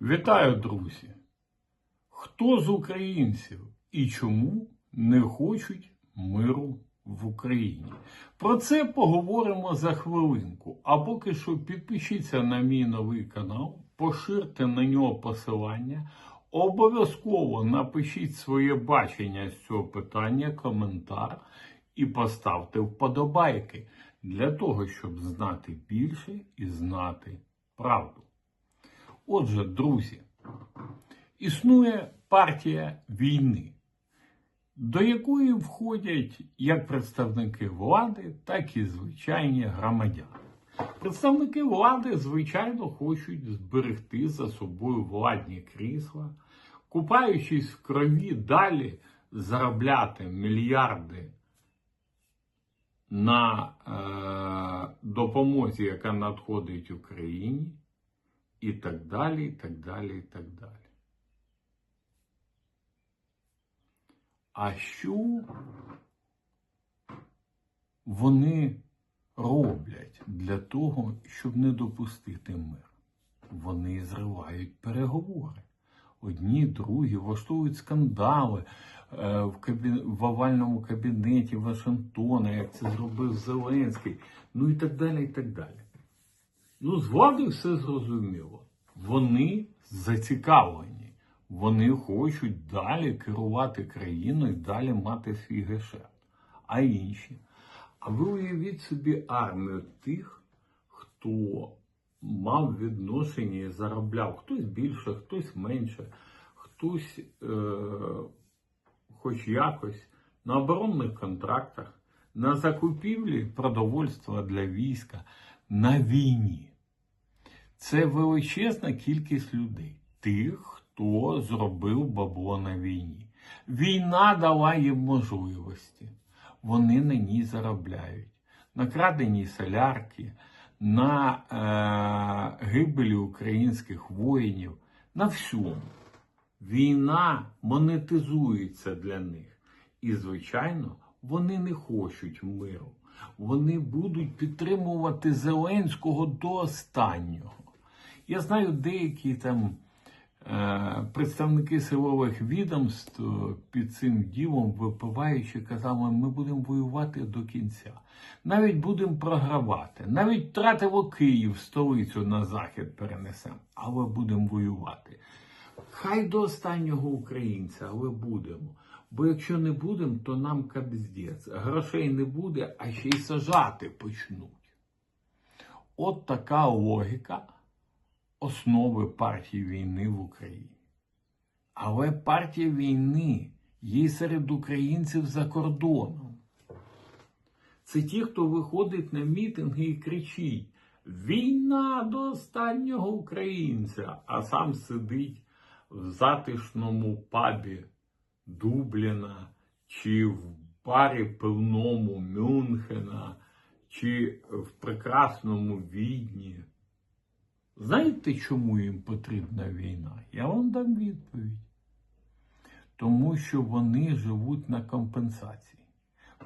Вітаю, друзі! Хто з українців і чому не хочуть миру в Україні? Про це поговоримо за хвилинку. А поки що підпишіться на мій новий канал, поширте на нього посилання. Обов'язково напишіть своє бачення з цього питання, коментар і поставте вподобайки для того, щоб знати більше і знати правду. Отже, друзі, існує партія війни, до якої входять як представники влади, так і звичайні громадяни. Представники влади, звичайно, хочуть зберегти за собою владні крісла, купаючись в крові далі заробляти мільярди на е, допомозі, яка надходить Україні і так далі, і так далі, і так далі. А що вони роблять для того, щоб не допустити мир? Вони зривають переговори. Одні, другі влаштовують скандали е, в, кабі... в овальному кабінеті Вашингтона, як це зробив Зеленський, ну і так далі, і так далі. Ну, з влади все зрозуміло. Вони зацікавлені. Вони хочуть далі керувати країною, далі мати свій гешефт. А інші. А ви уявіть собі армію тих, хто мав відношення і заробляв. Хтось більше, хтось менше, хтось е- хоч якось на оборонних контрактах, на закупівлі продовольства для війська, на війні. Це величезна кількість людей, тих, хто зробив бабло на війні. Війна дала їм можливості. Вони на ній заробляють. На краденій солярки, на е- гибелі українських воїнів, на всьому. Війна монетизується для них. І, звичайно, вони не хочуть миру. Вони будуть підтримувати Зеленського до останнього. Я знаю деякі там е, представники силових відомств е, під цим ділом, випиваючи, казали, ми будемо воювати до кінця. Навіть будемо програвати. Навіть втратимо Київ, столицю на захід перенесемо, але будемо воювати. Хай до останнього українця, але будемо. Бо якщо не будемо, то нам кабздець. Грошей не буде, а ще й сажати почнуть. От така логіка основи партії війни в Україні. Але партія війни є серед українців за кордоном. Це ті, хто виходить на мітинги і кричить: Війна до останнього українця, а сам сидить в затишному пабі Дубліна, чи в барі пивному Мюнхена, чи в прекрасному Відні. Знаєте, чому їм потрібна війна? Я вам дам відповідь. Тому що вони живуть на компенсації,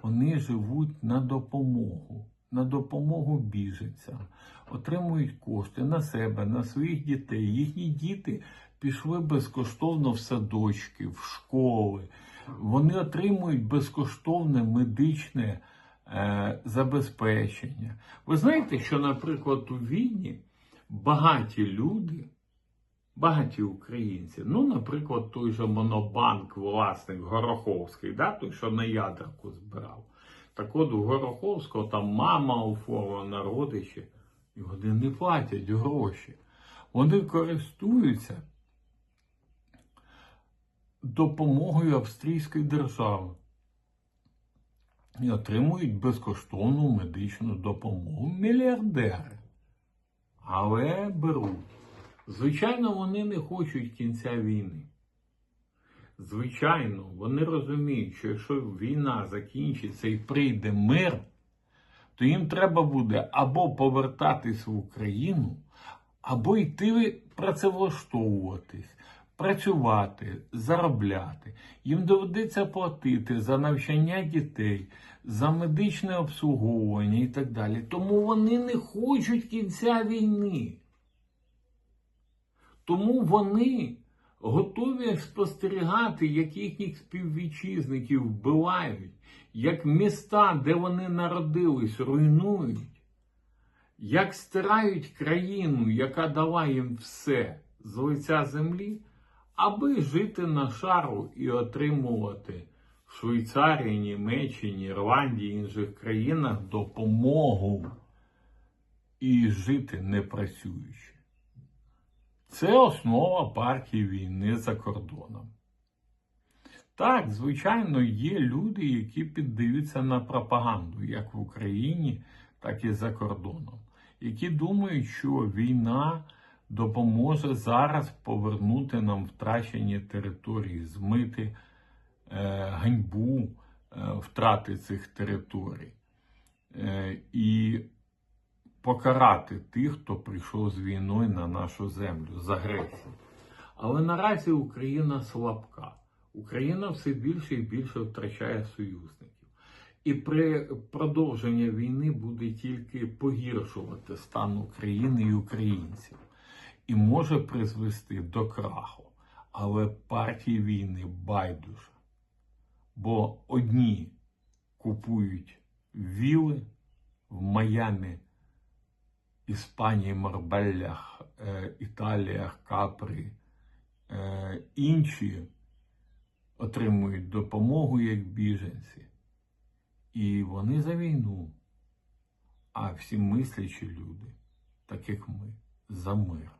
вони живуть на допомогу, на допомогу біженцям, отримують кошти на себе, на своїх дітей. Їхні діти пішли безкоштовно в садочки, в школи. Вони отримують безкоштовне медичне е, забезпечення. Ви знаєте, що, наприклад, у Відні багаті люди, багаті українці, ну, наприклад, той же Монобанк, власник Гороховський, да, той, що на ядерку збирав. Так от у Гороховського там мама оформлена, родичі, і вони не платять гроші. Вони користуються допомогою австрійської держави і отримують безкоштовну медичну допомогу мільярдери. Але беруть. Звичайно, вони не хочуть кінця війни. Звичайно, вони розуміють, що якщо війна закінчиться і прийде мир, то їм треба буде або повертатись в Україну, або йти працевлаштовуватись, працювати, заробляти. Їм доведеться платити за навчання дітей, за медичне обслуговування і так далі. Тому вони не хочуть кінця війни. Тому вони готові спостерігати, як їхніх співвітчизників вбивають, як міста, де вони народились, руйнують, як стирають країну, яка дала їм все з лиця землі, аби жити на шару і отримувати в Швейцарії, Німеччині, Ірландії, інших країнах допомогу і жити не працюючи. Це основа партії війни за кордоном. Так, звичайно, є люди, які піддаються на пропаганду, як в Україні, так і за кордоном, які думають, що війна допоможе зараз повернути нам втрачені території, змити е, ганьбу е, втрати цих територій е, і покарати тих, хто прийшов з війною на нашу землю, з агресією. Але наразі Україна слабка. Україна все більше і більше втрачає союзників. І при продовженні війни буде тільки погіршувати стан України і українців. І може призвести до краху. Але партії війни байдуже. Бо одні купують віли в Майамі, Іспанії, Марбеллях, е, Італіях, Капрі, е, інші отримують допомогу як біженці. І вони за війну. А всі мислячі люди, так як ми, за мир.